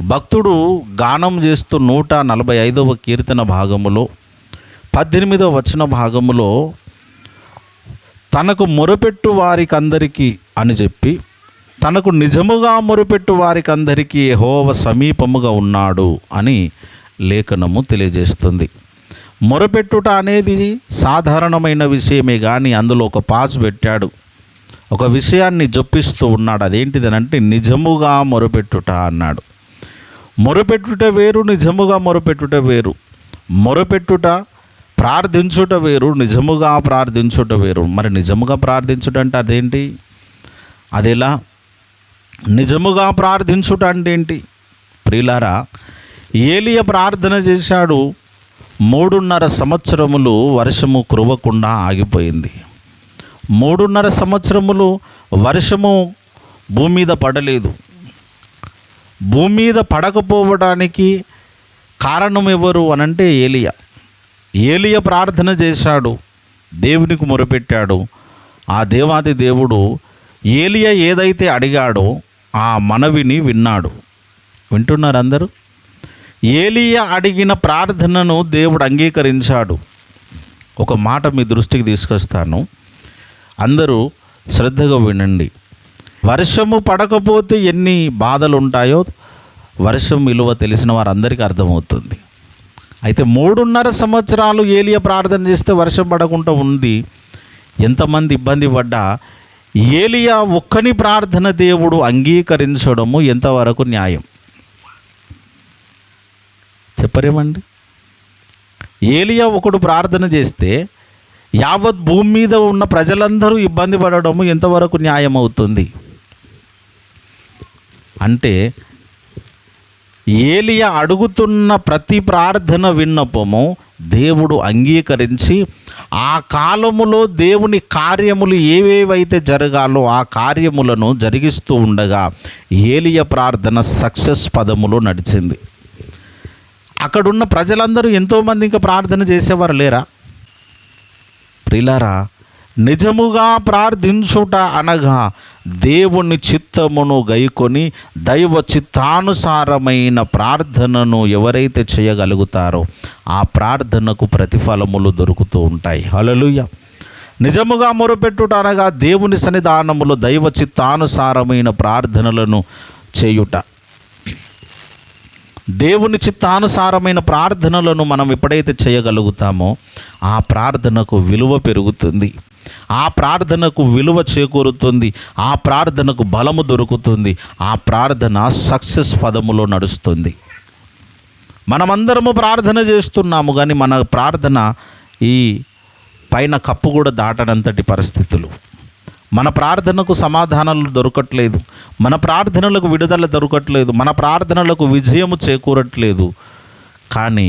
భక్తుడు గానం చేస్తూ నూట నలభై ఐదవ కీర్తన భాగములో పద్దెనిమిదవ వచన భాగములో తనకు మొరపెట్టు వారికందరికీ అని చెప్పి తనకు నిజముగా మొరపెట్టు వారికందరికీ యెహోవా సమీపముగా ఉన్నాడు అని లేఖనము తెలియజేస్తుంది. మొరపెట్టుట అనేది సాధారణమైన విషయమే కానీ అందులో ఒక పాజ్ పెట్టాడు. ఒక విషయాన్ని జొప్పిస్తూ ఉన్నాడు. అదేంటిదనంటే నిజముగా మొరపెట్టుట అన్నాడు. మొరపెట్టుట వేరు నిజముగా మొరపెట్టుట వేరు. మొరపెట్టుట ప్రార్థించుట వేరు నిజముగా ప్రార్థించుట వేరు. మరి నిజముగా ప్రార్థించుట అంటే అదేంటి? అదెలా? నిజముగా ప్రార్థించుట అంటే ఏంటి? ప్రియులారా ఏలియ ప్రార్థన చేశాడు మూడున్నర సంవత్సరములు వర్షము కురవకుండా ఆగిపోయింది. మూడున్నర సంవత్సరములు వర్షము భూమి మీద పడలేదు. భూమి మీద పడకపోవడానికి కారణం ఎవరు అనంటే ఏలియా. ఏలియ ప్రార్థన చేశాడు దేవునికి మొరపెట్టాడు. ఆ దేవాది దేవుడు ఏలియా ఏదైతే అడిగాడో ఆ మనవిని విన్నాడు. వింటున్నారు అందరూ? ఏలియా అడిగిన ప్రార్థనను దేవుడు అంగీకరించాడు. ఒక మాట మీ దృష్టికి తీసుకొస్తాను. అందరూ శ్రద్ధగా వినండి. వర్షము పడకపోతే ఎన్ని బాధలు ఉంటాయో వర్షం విలువ తెలిసిన వారందరికీ అర్థమవుతుంది. అయితే మూడున్నర సంవత్సరాలు ఏలియా ప్రార్థన చేస్తే వర్షం పడకుండా ఉంది. ఎంతమంది ఇబ్బంది పడ్డా ఏలియా ఒక్కని ప్రార్థన దేవుడు అంగీకరించడము ఎంతవరకు న్యాయం? చెప్పరేమండి? ఏలియా ఒకడు ప్రార్థన చేస్తే యావత్ భూమి మీద ఉన్న ప్రజలందరూ ఇబ్బంది పడడము ఎంతవరకు న్యాయం అవుతుంది అంటే ఏలియా అడుగుతున్న ప్రతి ప్రార్థన విన్నపము దేవుడు అంగీకరించి ఆ కాలములో దేవుని కార్యములు ఏవేవైతే జరగాలో ఆ కార్యములను జరిగిస్తూ ఉండగా ఏలియ ప్రార్థన సక్సెస్ పదములో నడిచింది. అక్కడున్న ప్రజలందరూ ఎంతోమంది ఇంకా ప్రార్థన చేసేవారు లేరా? ప్రిలారా నిజముగా ప్రార్థించుట అనగా దేవుని చిత్తమును గైకొని దైవ చిత్తానుసారమైన ప్రార్థనను ఎవరైతే చేయగలుగుతారో ఆ ప్రార్థనకు ప్రతిఫలములు దొరుకుతూ ఉంటాయి. హలలుయ నిజముగా మొరపెట్టుట అనగా దేవుని సన్నిధానములో దైవ చిత్తానుసారమైన ప్రార్థనలను చేయుట. దేవుని చిత్తానుసారమైన ప్రార్థనలను మనం ఎప్పుడైతే చేయగలుగుతామో ఆ ప్రార్థనకు విలువ పెరుగుతుంది. ఆ ప్రార్థనకు విలువ చేకూరుతుంది ఆ ప్రార్థనకు బలము దొరుకుతుంది ఆ ప్రార్థన సక్సెస్ పదములో నడుస్తుంది. మనమందరము ప్రార్థన చేస్తున్నాము కానీ మన ప్రార్థన ఈ పైన కప్పు కూడా దాటనంతటి పరిస్థితులు. మన ప్రార్థనకు సమాధానాలు దొరకట్లేదు మన ప్రార్థనలకు విడుదల దొరకట్లేదు మన ప్రార్థనలకు విజయము చేకూరట్లేదు కానీ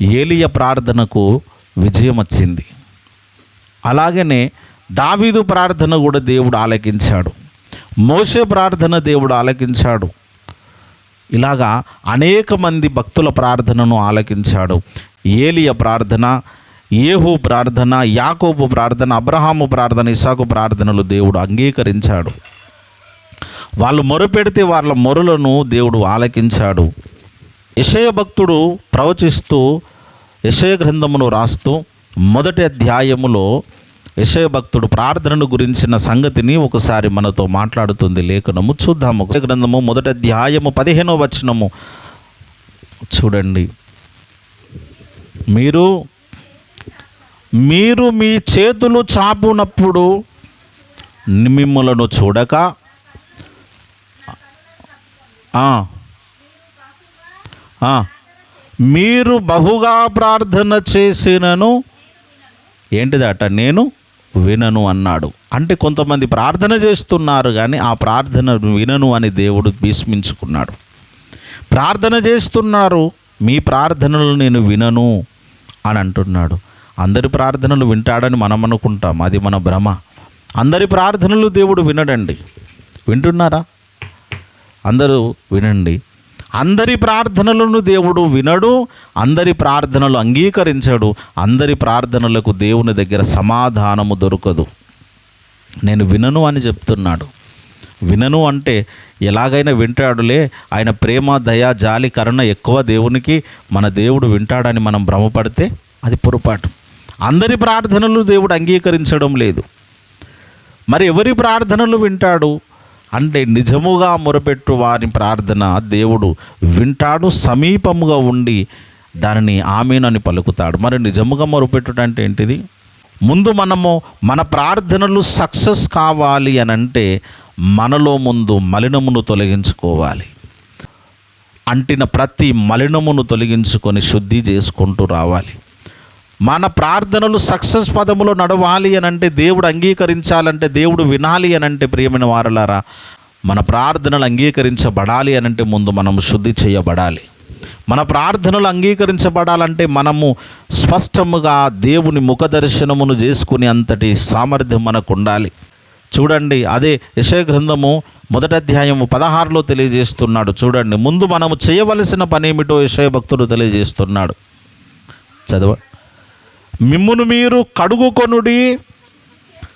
ఏలియ ప్రార్థనకు విజయం వచ్చింది అలాగనే దావీదు ప్రార్థన కూడా దేవుడు ఆలకించాడు. మోసే ప్రార్థన దేవుడు ఆలకించాడు. ఇలాగా అనేక మంది భక్తుల ప్రార్థనను ఆలకించాడు. ఏలియ ప్రార్థన ఏహు ప్రార్థన యాకోబు ప్రార్థన అబ్రహాము ప్రార్థన ఇసాకు ప్రార్థనలు దేవుడు అంగీకరించాడు. వాళ్ళు మొరపెడితే వాళ్ళ మొరలను దేవుడు ఆలకించాడు. యశయ భక్తుడు ప్రవచిస్తూ యశయ గ్రంథమును రాస్తూ మొదటి అధ్యాయములో యశయభక్తుడు ప్రార్థనను గురించిన సంగతిని ఒకసారి మనతో మాట్లాడుతుంది లేఖనము. చూద్దాము. గ్రంథము మొదటి అధ్యాయము పదిహేనో వచనము. చూడండి. మీరు మీరు మీ చేతులు చాపునప్పుడు మిమ్మలను చూడక మీరు బహుగా ప్రార్థన చేసినను ఏంటిదట? నేను వినను అన్నాడు. అంటే కొంతమంది ప్రార్థన చేస్తున్నారు కానీ ఆ ప్రార్థన వినను అని దేవుడు భీష్మించుకున్నాడు. ప్రార్థన చేస్తున్నారు మీ ప్రార్థనలు నేను వినను అని అంటున్నాడు. అందరి ప్రార్థనలు వింటాడని మనం అనుకుంటాం అది మన భ్రమ. అందరి ప్రార్థనలు దేవుడు వినడండి. వింటున్నారా? అందరూ వినండి. అందరి ప్రార్థనలను దేవుడు వినడు అందరి ప్రార్థనలు అంగీకరించడు అందరి ప్రార్థనలకు దేవుని దగ్గర సమాధానము దొరకదు. నేను వినను అని చెప్తున్నాడు. వినను అంటే ఎలాగైనా వింటాడులే ఆయన ప్రేమ దయ జాలి కరుణ ఎక్కువ దేవునికి మన దేవుడు వింటాడని మనం భ్రమపడితే అది పొరపాటు. అందరి ప్రార్థనలు దేవుడు అంగీకరించడం లేదు. మరి ఎవరి ప్రార్థనలు వింటాడు? అంటే నిజముగా మొరపెట్టు వారి ప్రార్థన దేవుడు వింటాడు సమీపముగా ఉండి దానిని ఆమెనని పలుకుతాడు. మరి నిజముగా మొరపెట్టుట అంటే ఏంటిది? ముందు మనము మన ప్రార్థనలు సక్సెస్ కావాలి అని అంటే మనలో ముందు మలినమును తొలగించుకోవాలి. అంటిన ప్రతి మలినమును తొలగించుకొని శుద్ధి చేసుకుంటూ రావాలి. మన ప్రార్థనలు సక్సెస్ పదములో నడవాలి అని అంటే దేవుడు అంగీకరించాలంటే దేవుడు వినాలి అని అంటే ప్రియమైన వారలారా మన ప్రార్థనలు అంగీకరించబడాలి అని అంటే ముందు మనం శుద్ధి చేయబడాలి. మన ప్రార్థనలు అంగీకరించబడాలంటే మనము స్పష్టముగా దేవుని ముఖ దర్శనమును చేసుకునే అంతటి సామర్థ్యం మనకు ఉండాలి చూడండి అదే యశయ గ్రంథము మొదటి అధ్యాయము పదహారులో తెలియజేస్తున్నాడు. చూడండి ముందు మనము చేయవలసిన పని ఏమిటో యశయ భక్తుడు తెలియజేస్తున్నాడు. చదవ మిమ్మును మీరు కడుగుకొనుడి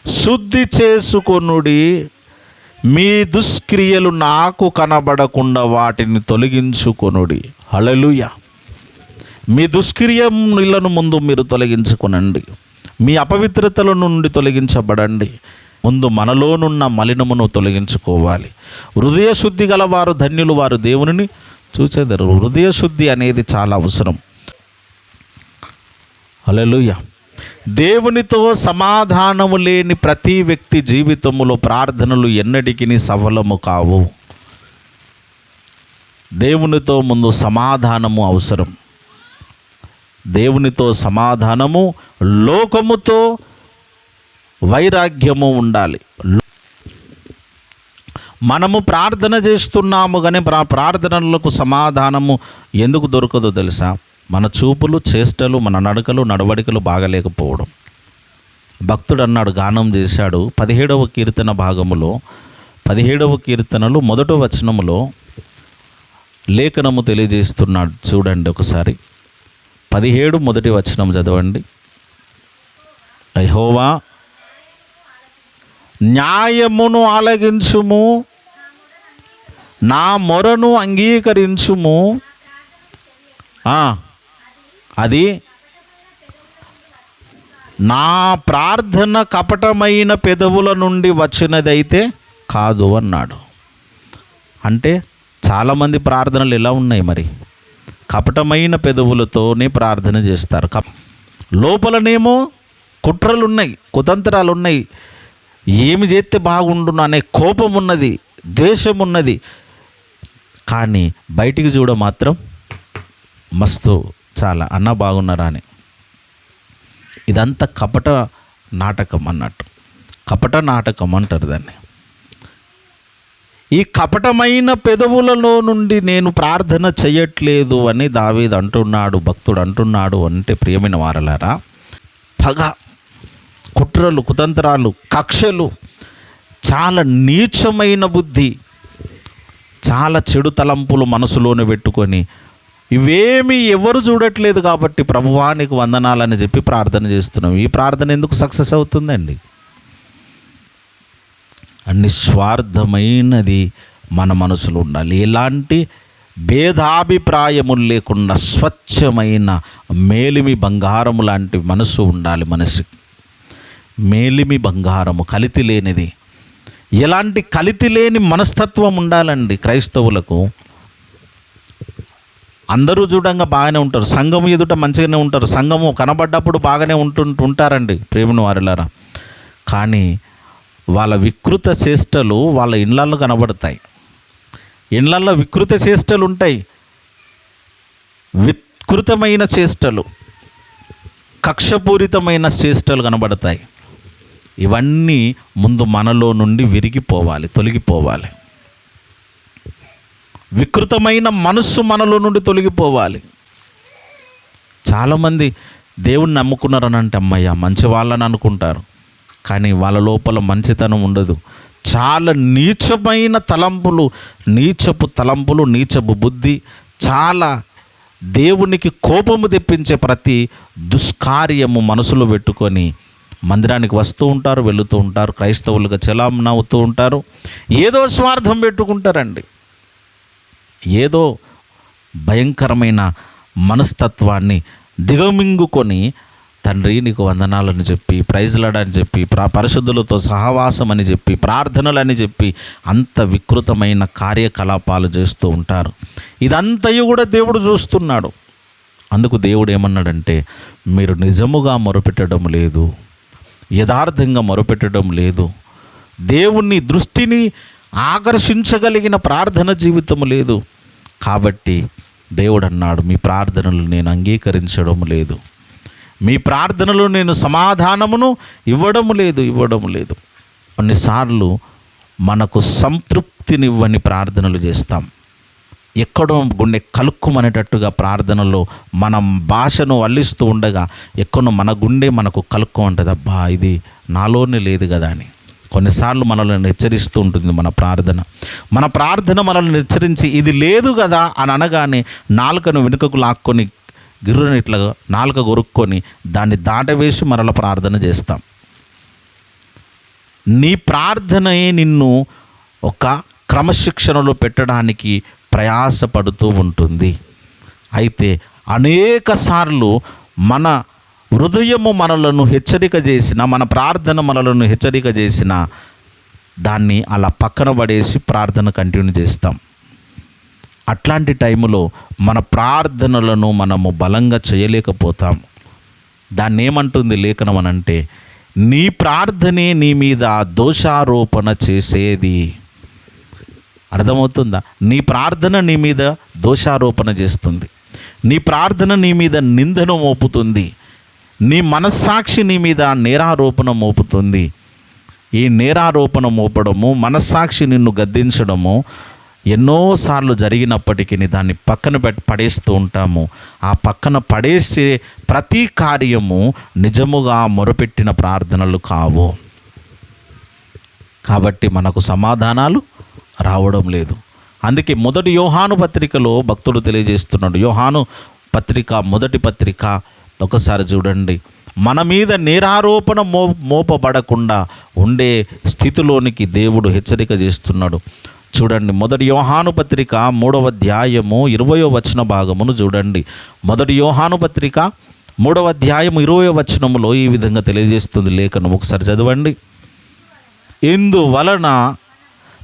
శుద్ధి చేసుకొనుడి. మీ దుష్క్రియలు నాకు కనబడకుండా వాటిని తొలగించుకొనుడి. హలలుయ మీ దుష్క్రియలను ముందు మీరు తొలగించుకొనండి. మీ అపవిత్రతల నుండి తొలగించబడండి. ముందు మనలోనున్న మలినమును తొలగించుకోవాలి. హృదయ శుద్ధి గల వారు ధన్యులు వారు దేవునిని చూసేదారు హృదయ శుద్ధి అనేది చాలా అవసరం. హల్లెలూయ. దేవునితో సమాధానము లేని ప్రతి వ్యక్తి జీవితములో ప్రార్థనలు ఎన్నటికీ సఫలము కావు. దేవునితో ముందు సమాధానము అవసరం. దేవునితో సమాధానము లోకముతో వైరాగ్యము ఉండాలి. మనము ప్రార్థన చేస్తున్నాము కానీ ప్రార్థనలకు సమాధానము ఎందుకు దొరకదో తెలుసా? మన చూపులు చేష్టలు మన నడకలు నడవడికలు బాగలేకపోవడం. భక్తుడు అన్నాడు గానం చేశాడు. పదిహేడవ కీర్తన భాగములో పదిహేడవ కీర్తనలు మొదట వచనములో లేఖనము తెలియజేస్తున్నాడు. చూడండి ఒకసారి. పదిహేడు మొదటి వచనం చదవండి. అహోవా న్యాయమును ఆలగించుము నా మొరను అంగీకరించుము. అది నా ప్రార్థన కపటమైన పెదవుల నుండి వచ్చినదైతే కాదు అన్నాడు. అంటే చాలామంది ప్రార్థనలు ఇలా ఉన్నాయి మరి? కపటమైన పెదవులతోనే ప్రార్థన చేస్తారు. కప్ లోపలనేమో కుట్రలు ఉన్నాయి కుతంత్రాలు ఉన్నాయి ఏమి చేస్తే బాగుండును అనే కోపం ఉన్నది ద్వేషం ఉన్నది కానీ బయటికి చూడ మాత్రం మస్తు చాలా అన్న బాగున్నారా అని. ఇదంతా కపట నాటకం అన్నట్టు. కపట నాటకం అంటారు దాన్ని. ఈ కపటమైన పెదవులలో నుండి నేను ప్రార్థన చేయట్లేదు అని దావీద్ అంటున్నాడు భక్తుడు అంటున్నాడు అంటే ప్రియమైన వారలారా పగ కుట్రలు కుతంత్రాలు కక్షలు చాలా నీచమైన బుద్ధి చాలా చెడు తలంపులు మనసులోనే పెట్టుకొని ఇవేమీ ఎవరు చూడట్లేదు కాబట్టి ప్రభువానికి వందనాలని చెప్పి ప్రార్థన చేస్తున్నాం. ఈ ప్రార్థన ఎందుకు సక్సెస్ అవుతుందండి? నిస్వార్థమైనది మన మనసులో ఉండాలి. ఎలాంటి భేదాభిప్రాయములు లేకుండా స్వచ్ఛమైన మేలిమి బంగారము లాంటి మనసు ఉండాలి మనసు. మేలిమి బంగారము కలితి లేనిది. ఎలాంటి కలితి లేని మనస్తత్వం ఉండాలండి క్రైస్తవులకు. అందరూ చూడంగా బాగానే ఉంటారు. సంఘం ఎదుట మంచిగానే ఉంటారు. సంఘము కనబడ్డప్పుడు బాగానే ఉంటు ఉంటారండి ప్రేమను వారిలారా. కానీ వాళ్ళ వికృత చేష్టలు వాళ్ళ ఇండ్లల్లో కనబడతాయి. ఇళ్ళల్లో వికృత చేష్టలు ఉంటాయి. వికృతమైన చేష్టలు కక్షపూరితమైన చేష్టలు కనబడతాయి. ఇవన్నీ ముందు మనలో నుండి విరిగిపోవాలి తొలగిపోవాలి. వికృతమైన మనస్సు మనలో నుండి తొలగిపోవాలి. చాలామంది దేవుణ్ణి నమ్ముకున్నారని అంటే అమ్మయ్య మంచి వాళ్ళని అనుకుంటారు. కానీ వాళ్ళ లోపల మంచితనం ఉండదు. చాలా నీచమైన తలంపులు నీచపు తలంపులు నీచపు బుద్ధి చాలా దేవునికి కోపము తెప్పించే ప్రతి దుష్కార్యము మనసులో పెట్టుకొని మందిరానికి వస్తూ ఉంటారు వెళుతూ ఉంటారు క్రైస్తవులుగా చెలామణి అవుతూ ఉంటారు. ఏదో స్వార్థం పెట్టుకుంటారండి. ఏదో భయంకరమైన మనస్తత్వాన్ని దిగమింగుకొని తండ్రి నీకు వందనాలని చెప్పి ప్రైజ్లడని చెప్పి ప్రా పరిశుద్ధులతో సహవాసం అని చెప్పి ప్రార్థనలని చెప్పి అంత వికృతమైన కార్యకలాపాలు చేస్తూ ఉంటారు. ఇదంతయు కూడా దేవుడు చూస్తున్నాడు. అందుకు దేవుడు ఏమన్నాడంటే మీరు నిజముగా మొరపెట్టడం లేదు. యథార్థంగా మొరపెట్టడం లేదు. దేవుణ్ణి దృష్టిని ఆకర్షించగలిగిన ప్రార్థన జీవితం లేదు. కాబట్టి దేవుడు అన్నాడు మీ ప్రార్థనలు నేను అంగీకరించడం లేదు. మీ ప్రార్థనలు నేను సమాధానమును ఇవ్వడం లేదు ఇవ్వడం లేదు. కొన్నిసార్లు మనకు సంతృప్తినివ్వని ప్రార్థనలు చేస్తాం. ఎక్కడో గుండె కలుక్కుమనేటట్టుగా ప్రార్థనలో మనం భాషను అల్లిస్తూ ఉండగా ఎక్కడో మన గుండె మనకు కలుక్కు అబ్బా ఇది నాలోనే లేదు కదా అని. కొన్నిసార్లు మనల్ని హెచ్చరిస్తూ ఉంటుంది మన ప్రార్థన. మన ప్రార్థన మనల్ని హెచ్చరించి ఇది లేదు కదా అని అనగానే నాలుకను వెనుకకు లాక్కొని గిర్రుని ఇట్లా నాలుక కొరుక్కొని దాన్ని దాటవేసి మరల ప్రార్థన చేస్తాం. నీ ప్రార్థనయే నిన్ను ఒక క్రమశిక్షణలో పెట్టడానికి ప్రయాసపడుతూ ఉంటుంది. అయితే అనేక సార్లు మన హృదయము మనలను హెచ్చరిక చేసిన మన ప్రార్థన మనలను హెచ్చరిక చేసిన దాన్ని అలా పక్కన పడేసి ప్రార్థన కంటిన్యూ చేస్తాం. అట్లాంటి టైములో మన ప్రార్థనలను మనము బలంగా చేయలేకపోతాం. దాన్ని ఏమంటుంది లేఖనం అని అంటే నీ ప్రార్థనే నీ మీద దోషారోపణ చేసేది. అర్థమవుతుందా? నీ ప్రార్థన నీ మీద దోషారోపణ చేస్తుంది. నీ ప్రార్థన నీ మీద నిందను మోపుతుంది. నీ మనస్సాక్షి నీ మీద నేరారోపణ మోపుతుంది. ఈ నేరారోపణ మోపడము మనస్సాక్షి నిన్ను గద్దించడము ఎన్నోసార్లు జరిగినప్పటికీ దాన్ని పక్కన పెట్టి పడేస్తూ ఉంటాము. ఆ పక్కన పడేసే ప్రతి కార్యము నిజముగా మొరపెట్టిన ప్రార్థనలు కావు. కాబట్టి మనకు సమాధానాలు రావడం లేదు. అందుకే మొదటి యోహాను పత్రికలో భక్తుడు తెలియజేస్తున్నాడు. యోహాను పత్రిక మొదటి పత్రిక ఒకసారి చూడండి. మన మీద నేరారోపణ మో మోపబడకుండా ఉండే స్థితిలోనికి దేవుడు హెచ్చరిక చేస్తున్నాడు. చూడండి మొదటి యోహాను పత్రిక మూడవ అధ్యాయము ఇరవయో వచన భాగమును చూడండి. మొదటి యోహాను పత్రిక మూడవ అధ్యాయము ఇరవయో వచనములో ఈ విధంగా తెలియజేస్తుంది లేఖను. ఒకసారి చదవండి. ఇందువలన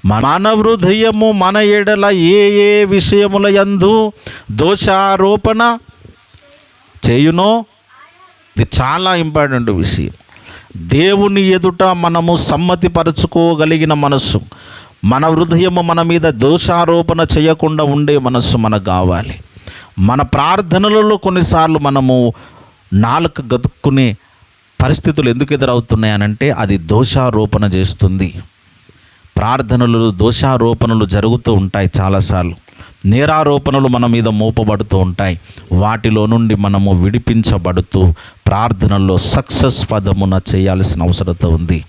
మన హృదయము మన ఎడల ఏ ఏ విషయముల యందు దోషారోపణ చేయునో? ఇది చాలా ఇంపార్టెంట్ విషయం. దేవుని ఎదుట మనము సమ్మతిపరచుకోగలిగిన మనస్సు. మన హృదయము మన మీద దోషారోపణ చేయకుండా ఉండే మనస్సు మనకు కావాలి. మన ప్రార్థనలలో కొన్నిసార్లు మనము నాలుక గతుక్కునే పరిస్థితులు ఎందుకు ఎదురవుతున్నాయనంటే అది దోషారోపణ చేస్తుంది. ప్రార్థనలు దోషారోపణలు జరుగుతూ ఉంటాయి చాలాసార్లు. నేరారోపణలు మన మీద మోపబడుతూ ఉంటాయి. వాటిలో నుండి మనము విడిపించబడుతూ ప్రార్థనల్లో సక్సెస్ పదమున చేయాల్సిన అవసరత ఉంది.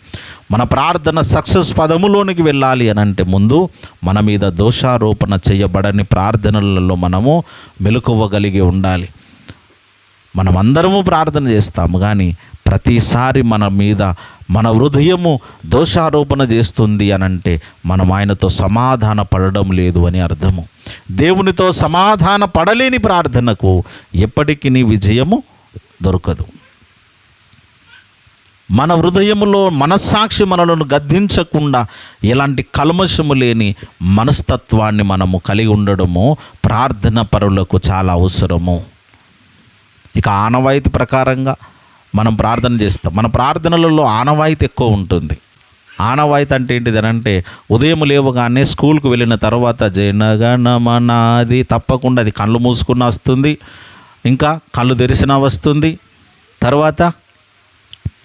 మన ప్రార్థన సక్సెస్ పదములోనికి వెళ్ళాలి అని అంటే ముందు మన మీద దోషారోపణ చేయబడని ప్రార్థనలలో మనము మెలకువగలిగి ఉండాలి. మనమందరము ప్రార్థన చేస్తాము కానీ ప్రతిసారి మన మీద మన హృదయము దోషారోపణ చేస్తుంది అని అంటే మనం ఆయనతో సమాధాన పడడం లేదు అని అర్థము. దేవునితో సమాధాన పడలేని ప్రార్థనకు ఎప్పటికీ విజయము దొరకదు. మన హృదయములో మనస్సాక్షి మనలను గద్దించకుండా ఎలాంటి కల్మషము లేని మనస్తత్వాన్ని మనము కలిగి ఉండడము ప్రార్థన పరులకు చాలా అవసరము. ఇక ఆనవాయితీ ప్రకారంగా మనం ప్రార్థన చేస్తాం. మన ప్రార్థనలలో ఆనవాయితీ ఎక్కువ ఉంటుంది. ఆనవాయితీ అంటే ఏంటిది అని అంటే ఉదయం లేవగానే స్కూల్కు వెళ్ళిన తర్వాత జనగణమనాది తప్పకుండా అది కళ్ళు మూసుకున్న వస్తుంది. ఇంకా కళ్ళు తెరిచిన వస్తుంది. తర్వాత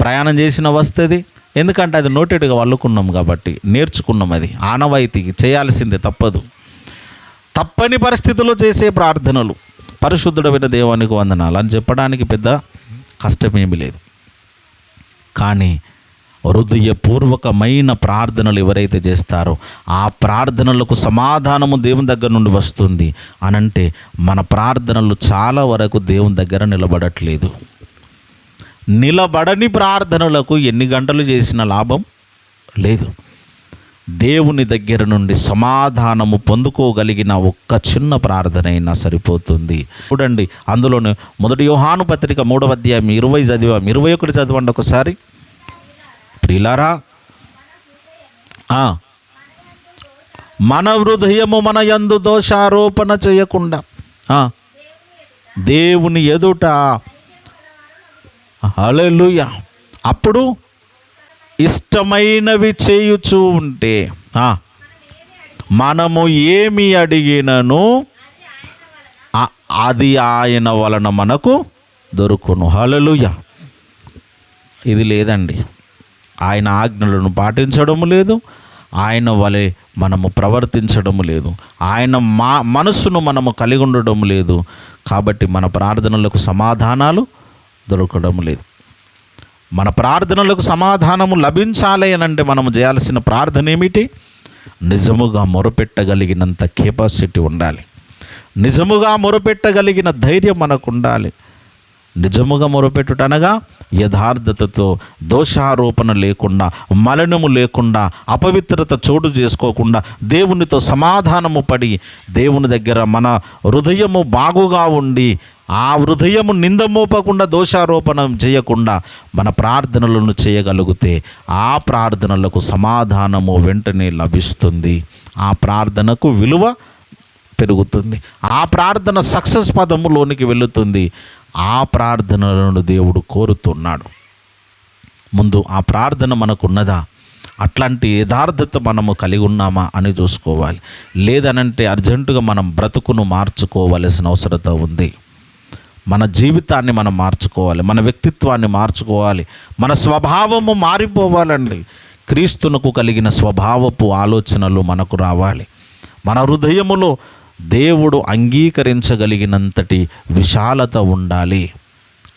ప్రయాణం చేసిన వస్తుంది. ఎందుకంటే అది నోటెడ్గా వల్లుకున్నాం కాబట్టి నేర్చుకున్నాం అది. ఆనవాయితీకి చేయాల్సిందే తప్పదు. తప్పని పరిస్థితుల్లో చేసే ప్రార్థనలు. పరిశుద్ధుడమైన దేవానికి వందనాలు. అని చెప్పడానికి పెద్ద కష్టమేమి లేదు. కానీ హృదయపూర్వకమైన ప్రార్థనలు ఎవరైతే చేస్తారో ఆ ప్రార్థనలకు సమాధానము దేవుని దగ్గర నుండి వస్తుంది అనంటే మన ప్రార్థనలు చాలా వరకు దేవుని దగ్గర నిలబడట్లేదు. నిలబడని ప్రార్థనలకు ఎన్ని గంటలు చేసిన లాభం లేదు. దేవుని దగ్గర నుండి సమాధానము పొందుకోగలిగిన ఒక్క చిన్న ప్రార్థన అయినా సరిపోతుంది. చూడండి అందులోనే మొదటి యోహాను పత్రిక మూడవ అధ్యాయం ఇరవై చదివాం. ఇరవై ఒకటి చదవండి ఒకసారి. ప్రిలారా మన హృదయము మన యందు దోషారోపణ చేయకుండా దేవుని ఎదుట హల్లెలూయా అప్పుడు ఇష్టమైనవి చేయుచూ ఉంటే మనము ఏమి అడిగినను అది ఆయన వలన మనకు దొరుకును. హలలుయ ఇది లేదండి. ఆయన ఆజ్ఞలను పాటించడము లేదు. ఆయన వలె మనము ప్రవర్తించడము లేదు. ఆయన మా మనస్సును మనము కలిగి ఉండడం లేదు. కాబట్టి మన ప్రార్థనలకు సమాధానాలు దొరకడం లేదు. మన ప్రార్థనలకు సమాధానము లభించాలి అనంటే మనం మనము చేయాల్సిన ప్రార్థన ఏమిటి? నిజముగా మొరపెట్టగలిగినంత కెపాసిటీ ఉండాలి. నిజముగా మొరపెట్టగలిగిన ధైర్యం మనకు ఉండాలి నిజముగా మొరపెట్టుట అనగా యథార్థతతో దోషారోపణ లేకుండా మలినము లేకుండా అపవిత్రత చోటు చేసుకోకుండా దేవునితో సమాధానము పడి దేవుని దగ్గర మన హృదయము బాగుగా ఉండి ఆ హృదయము నింద మోపకుండా దోషారోపణ చేయకుండా మన ప్రార్థనలను చేయగలిగితే ఆ ప్రార్థనలకు సమాధానము వెంటనే లభిస్తుంది. ఆ ప్రార్థనకు విలువ పెరుగుతుంది. ఆ ప్రార్థన సక్సెస్ పదములోనికి వెళుతుంది. ఆ ప్రార్థనలను దేవుడు కోరుతున్నాడు. ముందు ఆ ప్రార్థన మనకున్నదా? అట్లాంటి యథార్థత మనము కలిగి ఉన్నామా అని చూసుకోవాలి. లేదనంటే అర్జెంటుగా మనం బ్రతుకును మార్చుకోవలసిన అవసరత ఉంది. మన జీవితాన్ని మనం మార్చుకోవాలి మన వ్యక్తిత్వాన్ని మార్చుకోవాలి మన స్వభావము మారిపోవాలండి. క్రీస్తునకు కలిగిన స్వభావపు ఆలోచనలు మనకు రావాలి. మన హృదయములో దేవుడు అంగీకరించగలిగినంతటి విశాలత ఉండాలి.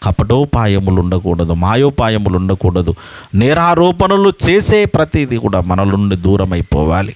కపటోపాయములు ఉండకూడదు మాయోపాయములు ఉండకూడదు నేరారోపణలు చేసే ప్రతిదీ కూడా మనలుండి దూరమైపోవాలి. దూరం అయిపోవాలి